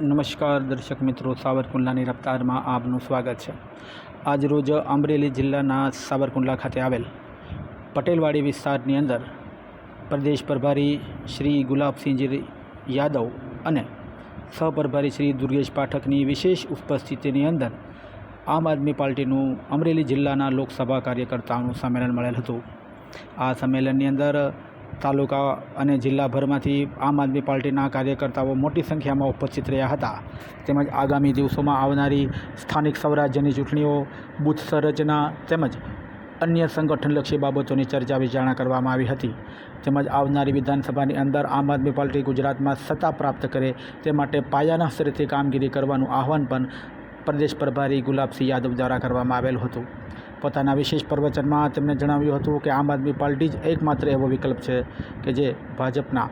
નમસ્કાર દર્શક મિત્રો, સાવરકુંડલાની રફતારમાં આપનું સ્વાગત છે. આજરોજ અમરેલી જિલ્લાના સાવરકુંડલા ખાતે આવેલ પટેલવાડી વિસ્તારની અંદર પ્રદેશ પ્રભારી શ્રી ગુલાબસિંહજી યાદવ અને સહપ્રભારી શ્રી દુર્ગેશ પાઠકની વિશેષ ઉપસ્થિતિની અંદર આમ આદમી પાર્ટીનું અમરેલી જિલ્લાના લોકસભા કાર્યકર્તાઓનું સંમેલન મળેલ હતું. આ સંમેલનની અંદર તાલુકા અને જિલ્લાભરમાંથી આમ આદમી પાર્ટીના કાર્યકર્તાઓ મોટી સંખ્યામાં ઉપસ્થિત રહ્યા હતા. તેમજ આગામી દિવસોમાં આવનારી સ્થાનિક સ્વરાજ્યની ચૂંટણીઓ, બૂથ સંરચના તેમજ અન્ય સંગઠનલક્ષી બાબતોની ચર્ચા વિચારણા કરવામાં આવી હતી. તેમજ આવનારી વિધાનસભાની અંદર આમ આદમી પાર્ટી ગુજરાતમાં સત્તા પ્રાપ્ત કરે તે માટે પાયાના સ્તરેથી કામગીરી કરવાનું આહવાન પણ પ્રદેશ પ્રભારી ગુલાબસિંહ યાદવ દ્વારા કરવામાં આવેલું હતું. પોતાના વિશેષ પ્રવચનમાં તેમણે જણાવ્યું હતું કે આમ આદમી પાર્ટી જ એકમાત્ર એવો વિકલ્પ છે કે જે ભાજપના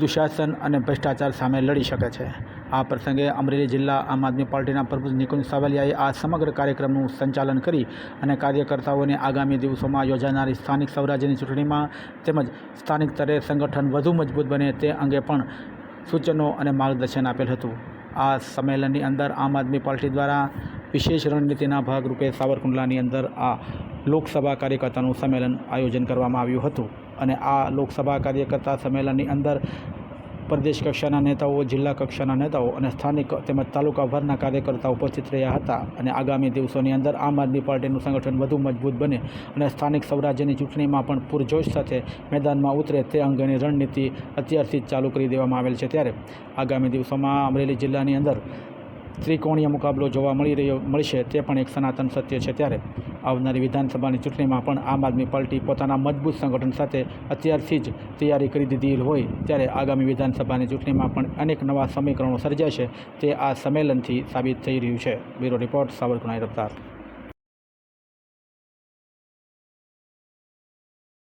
દુશાસન અને ભ્રષ્ટાચાર સામે લડી શકે છે. આ પ્રસંગે અમરેલી જિલ્લા આમ આદમી પાર્ટીના પ્રમુખ નિકુંજ સાવલિયાએ આ સમગ્ર કાર્યક્રમનું સંચાલન કરી અને કાર્યકર્તાઓને આગામી દિવસોમાં યોજાનારી સ્થાનિક સ્વરાજ્યની ચૂંટણીમાં તેમજ સ્થાનિક સ્તરે સંગઠન વધુ મજબૂત બને તે અંગે પણ સૂચનો અને માર્ગદર્શન આપેલ હતું. આ સંમેલનની અંદર આમ આદમી પાર્ટી દ્વારા વિશેષ રણનીતિના ભાગરૂપે સાવરકુંડલાની અંદર આ લોકસભા કાર્યકર્તાનું સંમેલન આયોજન કરવામાં આવ્યું હતું અને આ લોકસભા કાર્યકર્તા સંમેલનની અંદર પ્રદેશ કક્ષાના નેતાઓ, જિલ્લા કક્ષાના નેતાઓ અને સ્થાનિક તેમજ તાલુકાભરના કાર્યકર્તાઓ ઉપસ્થિત રહ્યા હતા અને આગામી દિવસોની અંદર આમ આદમી પાર્ટીનું સંગઠન વધુ મજબૂત બને અને સ્થાનિક સ્વરાજ્યની ચૂંટણીમાં પણ પૂરજોશ સાથે મેદાનમાં ઉતરે તે અંગેની રણનીતિ અત્યારથી જ ચાલુ કરી દેવામાં આવેલ છે. ત્યારે આગામી દિવસોમાં અમરેલી જિલ્લાની અંદર ત્રિકોણીય મુકાબલો જોવા મળી રહ્યો, મળશે તે પણ એક સનાતન સત્ય છે. ત્યારે આવનારી વિધાનસભાની ચૂંટણીમાં પણ આમ આદમી પાર્ટી પોતાના મજબૂત સંગઠન સાથે અત્યારથી જ તૈયારી કરી દીધી હોય, ત્યારે આગામી વિધાનસભાની ચૂંટણીમાં પણ અનેક નવા સમીકરણો સર્જાશે તે આ સંમેલનથી સાબિત થઈ રહ્યું છે. Bureau report, Savarkundla, Raftaar.